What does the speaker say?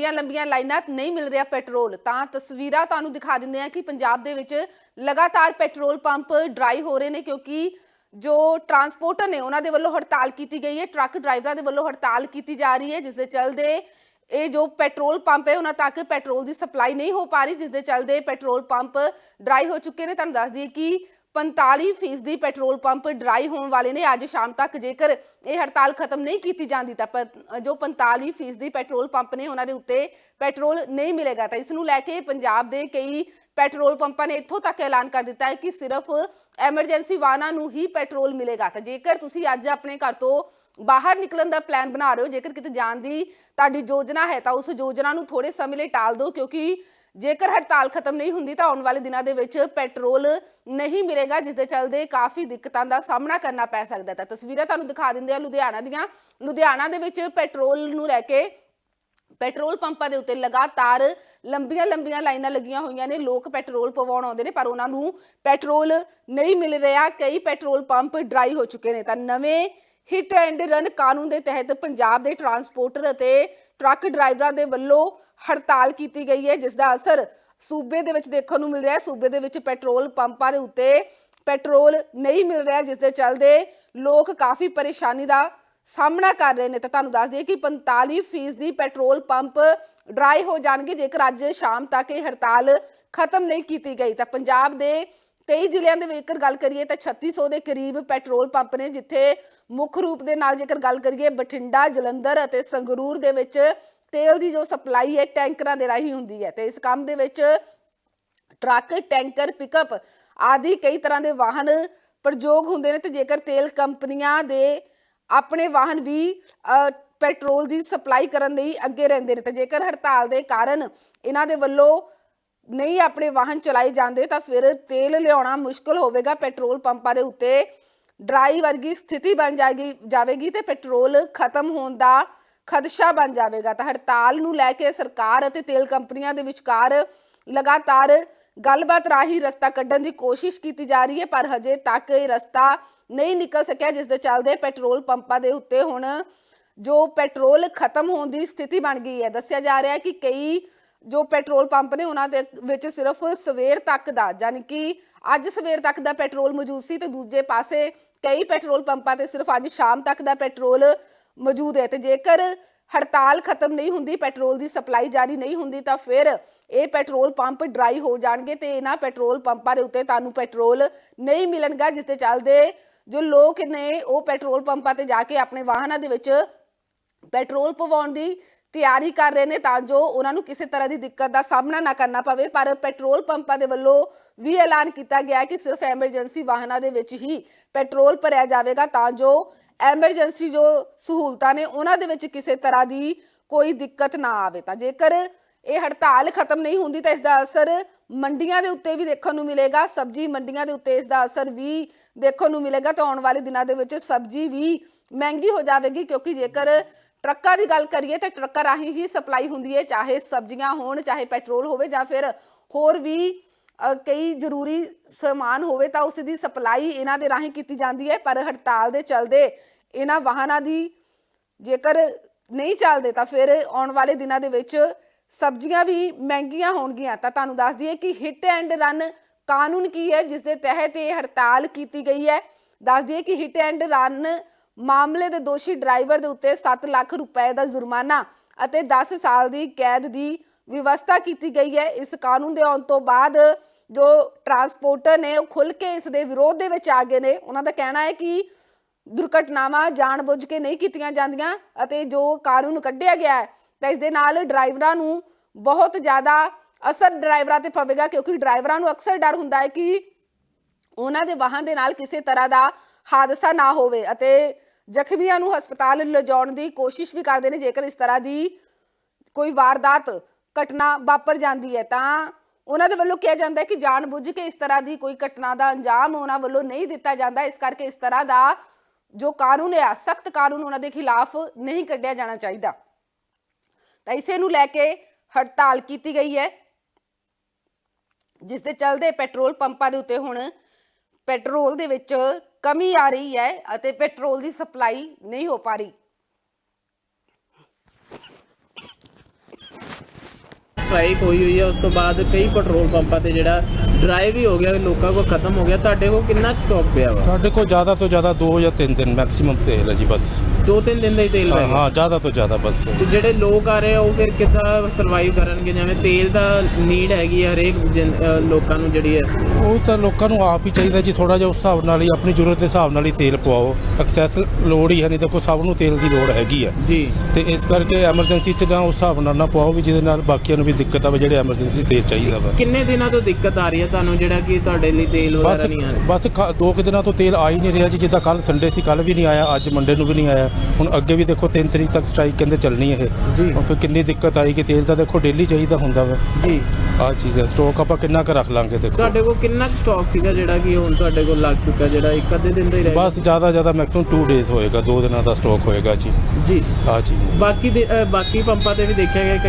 ਲੰਬੀਆਂ-ਲੰਬੀਆਂ ਲਾਈਨਾਂ ਨਹੀਂ ਮਿਲ ਰਿਹਾ ਪੈਟਰੋਲ। ਤਾਂ ਤਸਵੀਰਾਂ ਤੁਹਾਨੂੰ ਦਿਖਾ ਦਿੰਦੇ ਆ ਕਿ ਪੰਜਾਬ ਦੇ ਵਿੱਚ ਲਗਾਤਾਰ ਪੈਟਰੋਲ ਪੰਪ ਡਰਾਈ ਹੋ ਰਹੇ ਨੇ ਕਿਉਂਕਿ ਜੋ ਟਰਾਂਸਪੋਰਟਰ ਨੇ ਉਹਨਾਂ ਦੇ ਵੱਲੋਂ ਹੜਤਾਲ ਕੀਤੀ ਗਈ ਹੈ, ਟਰੱਕ ਡਰਾਈਵਰਾਂ ਦੇ ਵੱਲੋਂ ਹੜਤਾਲ ਕੀਤੀ ਜਾ ਰਹੀ ਹੈ, ਜਿਸ ਦੇ ਚੱਲਦੇ ਇਹ ਜੋ ਪੈਟਰੋਲ ਪੰਪ ਹੈ, ਉਹਨਾਂ ਤੱਕ ਪੈਟਰੋਲ ਦੀ ਸਪਲਾਈ ਨਹੀਂ ਹੋ ਪਾ ਰਹੀ, ਜਿਸ ਦੇ ਚੱਲਦੇ ਪੈਟਰੋਲ ਪੰਪ ਡਰਾਈ ਹੋ ਚੁੱਕੇ ਨੇ। ਤੁਹਾਨੂੰ ਦੱਸ ਦਈਏ ਕਿ 45% ਦੀ ਪੈਟਰੋਲ ਪੰਪ ਡਰਾਈ ਹੋਣ ਵਾਲੇ ਨੇ ਅੱਜ ਸ਼ਾਮ ਤੱਕ ਜੇਕਰ ਇਹ ਹੜਤਾਲ ਖਤਮ ਨਹੀਂ ਕੀਤੀ ਜਾਂਦੀ ਤਾਂ ਜੋ 45% ਦੀ ਪੈਟਰੋਲ ਪੰਪ ਨੇ ਉਹਨਾਂ ਦੇ ਉੱਤੇ ਪੈਟਰੋਲ ਨਹੀਂ ਮਿਲੇਗਾ ਤਾਂ ਇਸ ਨੂੰ ਲੈ ਕੇ ਪੰਜਾਬ ਦੇ ਕਈ ਪੈਟਰੋਲ ਪੰਪਾਂ ਨੇ ਇੱਥੋਂ ਤੱਕ ਐਲਾਨ ਕਰ ਦਿੱਤਾ ਹੈ ਕਿ ਸਿਰਫ ਐਮਰਜੈਂਸੀ ਵਾਹਨਾਂ ਨੂੰ ਹੀ ਪੈਟਰੋਲ ਮਿਲੇਗਾ। ਤਾਂ ਜੇਕਰ ਤੁਸੀਂ ਅੱਜ ਆਪਣੇ ਘਰ ਤੋਂ ਬਾਹਰ ਨਿਕਲਣ ਦਾ ਪਲਾਨ ਬਣਾ ਰਹੇ ਹੋ, ਜੇਕਰ ਕਿਤੇ ਜਾਣ ਦੀ ਤੁਹਾਡੀ ਯੋਜਨਾ ਹੈ ਤਾਂ ਉਸ ਯੋਜਨਾ ਨੂੰ ਥੋੜੇ ਸਮੇਂ ਲਈ ਟਾਲ ਦਿਓ, ਕਿਉਂਕਿ ਜੇਕਰ ਹੜਤਾਲ ਖਤਮ ਨਹੀਂ ਹੁੰਦੀ ਤਾਂ ਆਉਣ ਵਾਲੇ ਦਿਨਾਂ ਦੇ ਵਿੱਚ ਪੈਟਰੋਲ ਨਹੀਂ ਮਿਲੇਗਾ, ਜਿਸ ਦੇ ਚੱਲਦੇ ਕਾਫੀ ਦਿੱਕਤਾਂ ਦਾ ਸਾਹਮਣਾ ਕਰਨਾ ਪੈ ਸਕਦਾ ਤਾਂ ਤਸਵੀਰਾਂ ਤੁਹਾਨੂੰ ਦਿਖਾ ਦਿੰਦੇ ਆ ਲੁਧਿਆਣਾ ਦੀਆਂ। ਲੁਧਿਆਣਾ ਦੇ ਵਿੱਚ ਪੈਟਰੋਲ ਨੂੰ ਲੈ ਕੇ ਪੈਟਰੋਲ ਪੰਪਾਂ ਦੇ ਉੱਤੇ ਲਗਾਤਾਰ ਲੰਬੀਆਂ ਲੰਬੀਆਂ ਲਾਈਨਾਂ ਲੱਗੀਆਂ ਹੋਈਆਂ ਨੇ। ਲੋਕ ਪੈਟਰੋਲ ਪਵਾਉਣ ਆਉਂਦੇ ਨੇ, ਪਰ ਉਹਨਾਂ ਨੂੰ ਪੈਟਰੋਲ ਨਹੀਂ ਮਿਲ ਰਿਹਾ। ਕਈ ਪੈਟਰੋਲ ਪੰਪ ਡਰਾਈ ਹੋ ਚੁੱਕੇ ਨੇ। ਤਾਂ ਨਵੇਂ ਹਿੱਟ ਐਂਡ ਰਨ ਕਾਨੂੰਨ ਦੇ ਤਹਿਤ ਪੰਜਾਬ ਦੇ ਟਰਾਂਸਪੋਰਟਰ ਅਤੇ ਟਰੱਕ ਡਰਾਈਵਰਾਂ ਦੇ ਵੱਲੋਂ ਹੜਤਾਲ ਕੀਤੀ ਗਈ ਹੈ ਜਿਸ ਦਾ ਅਸਰ ਸੂਬੇ ਦੇ ਵਿੱਚ ਦੇਖਣ ਨੂੰ ਮਿਲ ਰਿਹਾ ਹੈ। ਸੂਬੇ ਦੇ ਵਿੱਚ ਪੈਟਰੋਲ ਪੰਪਾਂ ਦੇ ਉੱਤੇ ਪੈਟਰੋਲ ਨਹੀਂ ਮਿਲ ਰਿਹਾ ਜਿਸ ਦੇ ਚੱਲਦੇ ਲੋਕ ਕਾਫੀ ਪਰੇਸ਼ਾਨੀ ਦਾ ਸਾਹਮਣਾ ਕਰ ਰਹੇ ਨੇ। ਤਾਂ ਤੁਹਾਨੂੰ ਦੱਸ ਦਈਏ ਕਿ 45% ਦੀ ਪੈਟਰੋਲ ਪੰਪ ਡਰਾਈ ਹੋ ਜਾਣਗੇ, ਜੇਕਰ ਅੱਜ ਸ਼ਾਮ ਤੱਕ ਇਹ ਹੜਤਾਲ ਖਤਮ ਨਹੀਂ ਕੀਤੀ ਗਈ। ਤਾਂ ਪੰਜਾਬ ਦੇ ਕਈ ਜ਼ਿਲ੍ਹਿਆਂ ਦੇ ਜੇਕਰ ਗੱਲ ਕਰੀਏ ਤਾਂ 3600 ਦੇ ਕਰੀਬ ਪੈਟਰੋਲ ਪੰਪ ਨੇ ਜਿੱਥੇ ਮੁੱਖ ਰੂਪ ਦੇ ਨਾਲ ਜੇਕਰ ਗੱਲ ਕਰੀਏ ਬਠਿੰਡਾ ਜਲੰਧਰ ਅਤੇ ਸੰਗਰੂਰ ਦੇ ਵਿੱਚ ਤੇਲ ਦੀ ਜੋ ਸਪਲਾਈ ਹੈ ਟੈਂਕਰਾਂ ਦੇ ਰਾਹੀਂ ਹੁੰਦੀ ਹੈ ਤੇ ਇਸ ਕੰਮ ਦੇ ਵਿੱਚ ਟਰੱਕ ਟੈਂਕਰ ਪਿਕਅਪ ਆਦਿ ਕਈ ਤਰ੍ਹਾਂ ਦੇ ਵਾਹਨ ਪ੍ਰਯੋਗ ਹੁੰਦੇ ਨੇ ਤੇ ਜੇਕਰ ਤੇਲ ਕੰਪਨੀਆਂ ਦੇ ਆਪਣੇ ਵਾਹਨ ਵੀ ਅ, ਪੈਟਰੋਲ ਦੀ ਸਪਲਾਈ ਕਰਨ ਲਈ ਅੱਗੇ ਰਹਿੰਦੇ ਨੇ ਤੇ ਜੇਕਰ ਹੜਤਾਲ ਦੇ ਕਾਰਨ ਇਹਨਾਂ ਦੇ ਵੱਲੋਂ ਨਹੀਂ ਆਪਣੇ ਵਾਹਨ ਚਲਾਏ ਜਾਂਦੇ ਤਾਂ ਫਿਰ ਤੇਲ ਲਿਆਉਣਾ ਮੁਸ਼ਕਲ ਹੋਵੇਗਾ, ਪੈਟਰੋਲ ਪੰਪਾਂ ਦੇ ਉੱਤੇ। ਡਰਾਈ ਵਰਗੀ ਸਥਿਤੀ ਬਣ ਜਾਏਗੀ, ਜਾਵੇਗੀ ਤੇ ਪੈਟਰੋਲ ਖਤਮ ਹੋਣ ਦਾ ਖਦਸ਼ਾ ਬਣ ਜਾਵੇਗਾ। ਤਾਂ ਹੜਤਾਲ ਨੂੰ ਲੈ ਕੇ ਸਰਕਾਰ ਅਤੇ ਤੇਲ ਕੰਪਨੀਆਂ ਦੇ ਵਿਚਕਾਰ ਲਗਾਤਾਰ ਗੱਲਬਾਤ ਰਾਹੀਂ ਰਸਤਾ ਕੱਢਣ ਦੀ ਕੋਸ਼ਿਸ਼ ਕੀਤੀ ਜਾ ਰਹੀ ਹੈ, ਪਰ ਹਜੇ ਤੱਕ ਇਹ ਰਸਤਾ ਨਹੀਂ ਨਿਕਲ ਸਕਿਆ, ਜਿਸ ਦੇ ਚੱਲਦੇ ਪੈਟਰੋਲ ਪੰਪਾਂ ਦੇ ਉੱਤੇ ਹੁਣ ਜੋ ਪੈਟਰੋਲ ਖਤਮ ਹੋਣ ਦੀ ਸਥਿਤੀ ਬਣ ਗਈ ਹੈ। ਦੱਸਿਆ ਜਾ ਰਿਹਾ ਹੈ ਕਿ ਕਈ ਜੋ ਪੈਟਰੋਲ ਪੰਪ ਨੇ ਉਹਨਾਂ ਦੇ ਵਿੱਚ ਸਿਰਫ ਸਵੇਰ ਤੱਕ ਦਾ ਯਾਨੀ ਕਿ ਅੱਜ ਸਵੇਰ ਤੱਕ ਦਾ ਪੈਟਰੋਲ ਮੌਜੂਦ ਸੀ ਤੇ ਦੂਜੇ ਪਾਸੇ ਕਈ ਪੈਟਰੋਲ ਪੰਪਾਂ ਤੇ ਸਿਰਫ ਅੱਜ ਸ਼ਾਮ ਤੱਕ ਦਾ ਪੈਟਰੋਲ ਮੌਜੂਦ ਹੈ ਤੇ ਜੇਕਰ ਹੜਤਾਲ ਖਤਮ ਨਹੀਂ ਹੁੰਦੀ, ਪੈਟਰੋਲ ਦੀ ਸਪਲਾਈ ਜਾਰੀ ਨਹੀਂ ਹੁੰਦੀ, ਤਾਂ ਫਿਰ ਇਹ ਪੈਟਰੋਲ ਪੰਪ ਡਰਾਈ ਹੋ ਜਾਣਗੇ ਤੇ ਇਹਨਾਂ ਪੈਟਰੋਲ ਪੰਪਾਂ ਦੇ ਉੱਤੇ ਤੁਹਾਨੂੰ ਪੈਟਰੋਲ ਨਹੀਂ ਮਿਲਣਗਾ, ਜਿਸ ਤੇ ਚੱਲਦੇ ਜੋ ਲੋਕ ਨੇ ਉਹ ਪੈਟਰੋਲ ਪੰਪਾਂ ਤੇ ਜਾ ਕੇ ਆਪਣੇ ਵਾਹਨਾਂ ਦੇ ਵਿੱਚ ਪੈਟਰੋਲ ਪਵਾਉਣ ਦੀ ਤਿਆਰੀ ਕਰ ਰਹੇ ਨੇ ਤਾਂ ਜੋ ਉਹਨਾਂ ਨੂੰ ਕਿਸੇ ਤਰ੍ਹਾਂ ਦੀ ਦਿੱਕਤ ਦਾ ਸਾਹਮਣਾ ਨਾ ਕਰਨਾ ਪਵੇ। ਪਰ ਪੈਟਰੋਲ ਪੰਪਾਂ ਦੇ ਵੱਲੋਂ ਵੀ ਐਲਾਨ ਕੀਤਾ ਗਿਆ ਕਿ ਸਿਰਫ ਐਮਰਜੈਂਸੀ ਵਾਹਨਾਂ ਦੇ ਵਿੱਚ ਹੀ ਪੈਟਰੋਲ ਭਰਿਆ ਜਾਵੇਗਾ ਤਾਂ ਜੋ ਐਮਰਜੈਂਸੀ ਜੋ ਸਹੂਲਤਾਂ ਨੇ ਉਹਨਾਂ ਦੇ ਵਿੱਚ ਕਿਸੇ ਤਰ੍ਹਾਂ ਦੀ ਕੋਈ ਦਿੱਕਤ ਨਾ ਆਵੇ। ਤਾਂ ਜੇਕਰ ਇਹ ਹੜਤਾਲ ਖਤਮ ਨਹੀਂ ਹੁੰਦੀ ਤਾਂ ਇਸ ਦਾ ਅਸਰ ਮੰਡੀਆਂ ਦੇ ਉੱਤੇ ਵੀ ਦੇਖਣ ਨੂੰ ਮਿਲੇਗਾ। ਸਬਜ਼ੀ ਮੰਡੀਆਂ ਦੇ ਉੱਤੇ ਇਸ ਦਾ ਅਸਰ ਵੀ ਦੇਖਣ ਨੂੰ ਮਿਲੇਗਾ। ਤਾਂ ਆਉਣ ਵਾਲੇ ਦਿਨਾਂ ਦੇ ਵਿੱਚ ਸਬਜ਼ੀ ਵੀ ਮਹਿੰਗੀ ਹੋ ਜਾਵੇਗੀ ਕਿਉਂਕਿ ਜੇਕਰ ਟਰੱਕਾਂ ਦੀ ਗੱਲ ਕਰੀਏ ਤਾਂ ਟਰੱਕਾਂ ਰਾਹੀਂ ਹੀ ਸਪਲਾਈ ਹੁੰਦੀ ਹੈ, ਚਾਹੇ ਸਬਜ਼ੀਆਂ ਹੋਣ, ਚਾਹੇ ਪੈਟਰੋਲ ਹੋਵੇ ਜਾਂ ਫਿਰ ਹੋਰ ਵੀ ਕਈ ਜ਼ਰੂਰੀ ਸਮਾਨ ਹੋਵੇ ਤਾਂ ਉਸ ਦੀ ਸਪਲਾਈ ਇਹਨਾਂ ਦੇ ਰਾਹੀਂ ਕੀਤੀ ਜਾਂਦੀ ਹੈ, ਪਰ ਹੜਤਾਲ ਦੇ ਚਲਦੇ ਇਹਨਾਂ ਵਾਹਨਾਂ ਦੀ ਜੇਕਰ ਨਹੀਂ ਚੱਲਦੇ ਤਾਂ ਫਿਰ ਆਉਣ ਵਾਲੇ ਦਿਨਾਂ ਦੇ ਵਿੱਚ ਸਬਜ਼ੀਆਂ ਵੀ ਮਹਿੰਗੀਆਂ ਹੋਣਗੀਆਂ। ਤਾਂ ਤੁਹਾਨੂੰ ਦੱਸ ਦਈਏ ਕਿ ਹਿੱਟ ਐਂਡ ਰਨ ਕਾਨੂੰਨ ਕੀ ਹੈ, ਜਿਸ ਦੇ ਤਹਿਤ ਇਹ ਹੜਤਾਲ ਕੀਤੀ ਗਈ ਹੈ। ਦੱਸ ਦਈਏ ਕਿ ਹਿੱਟ ਐਂਡ ਰਨ ਮਾਮਲੇ ਦੇ ਦੋਸ਼ੀ ਡਰਾਈਵਰ ਦੇ ਉੱਤੇ 7 ਲੱਖ ਰੁਪਏ ਦਾ ਜੁਰਮਾਨਾ ਅਤੇ 10 ਸਾਲ ਦੀ ਕੈਦ ਦੀ ਵਿਵਸਥਾ ਕੀਤੀ ਗਈ ਹੈ। ਇਸ ਕਾਨੂੰਨ ਦੇ ਆਉਣ ਤੋਂ ਬਾਅਦ ਜੋ ਟਰਾਂਸਪੋਰਟਰ ਨੇ ਉਹ ਖੁੱਲ ਕੇ ਇਸ ਦੇ ਵਿਰੋਧ ਦੇ ਵਿੱਚ ਆ ਗਏ ਨੇ। ਉਹਨਾਂ ਦਾ ਕਹਿਣਾ ਹੈ ਕਿ ਦੁਰਘਟਨਾਵਾਂ ਜਾਣਬੁੱਝ ਕੇ ਨਹੀਂ ਕੀਤੀਆਂ ਜਾਂਦੀਆਂ ਅਤੇ ਜੋ ਕਾਨੂੰਨ ਕੱਢਿਆ ਗਿਆ ਹੈ, ਤਾਂ ਇਸ ਦੇ ਨਾਲ ਡਰਾਈਵਰਾਂ ਨੂੰ ਬਹੁਤ ਜ਼ਿਆਦਾ ਅਸਰ ਡਰਾਈਵਰਾਂ ਤੇ ਪਵੇਗਾ, ਕਿਉਂਕਿ ਡਰਾਈਵਰਾਂ ਨੂੰ ਅਕਸਰ ਡਰ ਹੁੰਦਾ ਹੈ ਕਿ ਉਹਨਾਂ ਦੇ ਵਾਹਨ ਦੇ ਨਾਲ ਕਿਸੇ ਤਰ੍ਹਾਂ ਦਾ ਹਾਦਸਾ ਨਾ ਹੋਵੇ ਅਤੇ ਜ਼ਖਮੀਆਂ ਨੂੰ ਹਸਪਤਾਲ ਲਿਜਾਉਣ ਦੀ ਕੋਸ਼ਿਸ਼ ਵੀ ਕਰਦੇ ਨੇ, ਜੇਕਰ ਇਸ ਤਰ੍ਹਾਂ ਦੀ ਕੋਈ ਵਾਰਦਾਤ, ਘਟਨਾ ਵਾਪਰ ਜਾਂਦੀ ਹੈ, ਤਾਂ ਉਹਨਾਂ ਦੇ ਵੱਲੋਂ ਕਿਹਾ ਜਾਂਦਾ ਹੈ ਕਿ ਜਾਣਬੁੱਝ ਕੇ ਇਸ ਤਰ੍ਹਾਂ ਦੀ ਕੋਈ ਘਟਨਾ ਦਾ ਅੰਜਾਮ ਉਹਨਾਂ ਵੱਲੋਂ ਨਹੀਂ ਦਿੱਤਾ ਜਾਂਦਾ। ਇਸ ਕਰਕੇ ਇਸ ਤਰ੍ਹਾਂ ਦਾ ਜੋ ਕਾਨੂੰਨ ਹੈ, ਸਖਤ ਕਾਨੂੰਨ ਉਹਨਾਂ ਦੇ ਖਿਲਾਫ ਨਹੀਂ ਕੱਢਿਆ ਜਾਣਾ ਚਾਹੀਦਾ। ਤਾਂ ਇਸੇ ਨੂੰ ਲੈ ਕੇ ਹੜਤਾਲ ਕੀਤੀ ਗਈ ਹੈ, ਜਿਸ ਦੇ ਚਲਦੇ ਪੈਟਰੋਲ ਪੰਪਾਂ ਦੇ ਉੱਤੇ ਹੁਣ ਪੈਟਰੋਲ ਦੇ ਵਿੱਚ ਕਮੀ ਆ ਰਹੀ ਹੈ ਅਤੇ ਪੈਟਰੋਲ ਦੀ ਸਪਲਾਈ ਨਹੀਂ ਹੋ ਪਾ ਰਹੀ। ਸਟ੍ਰਾਈਕ ਹੋਈ ਹੋਈ ਹੈ ਉਸ ਤੋਂ ਬਾਅਦ ਕਈ ਪੈਟਰੋਲ ਪੰਪਾਂ ਤੇ ਜਿਹੜਾ ਡਰਾਈ ਵੀ ਹੋ ਗਿਆ ਲੋਕਾਂ ਕੋਲ ਖਤਮ ਹੋ ਗਿਆ। ਤੁਹਾਡੇ ਕੋਲ ਕਿੰਨਾ ਸਟਾਕ ਪਿਆ ਵਾ? ਸਾਡੇ ਕੋਲ ਜ਼ਿਆਦਾ ਤੋਂ ਜ਼ਿਆਦਾ 2 ਜਾਂ 3 ਦਿਨ ਮੈਕਸਿਮਮ ਤੇਲ ਹੈ ਜੀ ਬਸ। ਦੋ ਤਿੰਨ ਦਿਨ ਦਾ ਹੀ ਤੇਲ ਰਹਿ ਗਿਆ। ਹਾਂ ਜ਼ਿਆਦਾ ਤੋਂ ਜ਼ਿਆਦਾ ਬਸ। ਤੇ ਜਿਹੜੇ ਲੋਕ ਆ ਰਹੇ ਆ ਉਹ ਫਿਰ ਕਿੱਦਾਂ ਸਰਵਾਈਵ ਕਰਨਗੇ? ਜਿਵੇਂ ਤੇਲ ਦਾ ਨੀਡ ਹੈਗੀ ਆ ਹਰੇਕ ਜਨ- ਲੋਕਾਂ ਨੂੰ ਜਿਹੜੀ ਹੈ ਉਹ ਤਾਂ ਲੋਕਾਂ ਨੂੰ ਆਪ ਹੀ ਚਾਹੀਦਾ ਜੀ ਥੋੜਾ ਜਿਹਾ ਉਸ ਹਿਸਾਬ ਨਾਲ ਹੀ ਆਪਣੀ ਜ਼ਰੂਰਤ ਦੇ ਹਿਸਾਬ ਨਾਲ ਹੀ ਤੇਲ ਪਵਾਓ। ਐਕਸੈਸ ਲੋੜ ਹੀ ਹੈ ਨਹੀਂ ਦੇਖੋ ਸਭ ਨੂੰ ਤੇਲ ਦੀ ਲੋੜ ਹੈਗੀ ਹੈ ਜੀ। ਤੇ ਇਸ ਕਰਕੇ ਐਮਰਜੈਂਸੀ ਚ ਜਾਂ ਉਸ ਹਿਸਾਬ ਨਾਲ ਨਾ ਪਵਾਓ ਵੀ ਜਿਹਦੇ ਨਾਲ ਬਾਕੀਆਂ ਨੂੰ ਵੀ ਦਿੱਕਤ ਆਵੇ ਜਿਹੜੇ ਐਮਰਜੈਂਸੀ ਤੇਲ ਚਾਹੀਦਾ ਵਾ। ਕਿੰਨੇ ਦਿਨਾਂ ਤੋਂ ਦਿੱਕਤ ਆ ਰਹੀ ਹੈ ਤੁਹਾਨੂੰ ਜਿਹੜਾ ਕਿ ਤੁਹਾਡੇ ਲਈ ਤੇਲ ਬਸ ਵਗੈਰਾ ਨਹੀਂ ਆ ਰਿਹਾ? ਬਸ ਖ- ਦੋ ਕੁ ਦਿਨਾਂ ਤੋਂ ਤੇਲ ਆ ਹੀ ਨਹੀਂ ਰਿਹਾ ਜੀ ਜਿੱਦਾਂ ਕੱਲ ਸੰਡੇ ਸੀ ਕੱਲ ਵੀ ਨਹੀਂ ਆਇਆ ਅੱਜ ਮੰਡੇ ਨੂੰ ਵੀ ਨਹੀਂ ਆਇਆ। ਹੁਣ ਅੱਗੇ ਵੀ ਦੇਖੋ 3 ਤਰੀਕ ਤੱਕ ਸਟ੍ਰਾਈਕ ਕਹਿੰਦੇ ਚੱਲਣੀ ਇਹ। ਜੀ। ਹੁਣ ਫਿਰ ਕਿੰਨੀ ਦਿੱਕਤ ਆਏਗੀ ਤੇਲ ਤਾਂ ਦੇਖੋ ਡੇਲੀ ਚਾਹੀਦਾ ਹੁੰਦਾ ਵਾ। ਜੀ। ਆਹ ਚੀਜ਼ ਹੈ ਸਟਾਕ ਆਪਾਂ ਕਿੰਨਾ ਕੁ ਰੱਖ ਲਾਂਗੇ ਦੇਖੋ। ਤੁਹਾਡੇ ਕੋਲ ਕਿੰਨਾ ਸਟਾਕ ਸੀਗਾ ਜਿਹੜਾ ਕਿ ਹੁਣ ਤੁਹਾਡੇ ਕੋਲ ਲੱਗ ਚੁੱਕਾ ਜਿਹੜਾ ਇੱਕ ਅੱਧੇ ਦਿਨ ਦਾ ਹੀ ਰਹਿ ਗਿਆ ਬਸ ਜ਼ਿਆਦਾ ਜ਼ਿਆਦਾ ਮੈਕਸਿਮਮ 2 ਡੇਜ਼ ਹੋਏਗਾ ਦੋ ਦਿਨਾਂ ਦਾ ਸਟਾਕ ਹੋਏਗਾ ਜੀ। ਜੀ। ਆਹ ਚੀਜ਼ ਹੈ। ਬਾਕੀ ਦੇ- ਅ, ਬਾਕੀ ਪੰਪਾਂ ਤੇ ਵੀ ਦੇਖਿਆ ਗਿਆ ਕਈ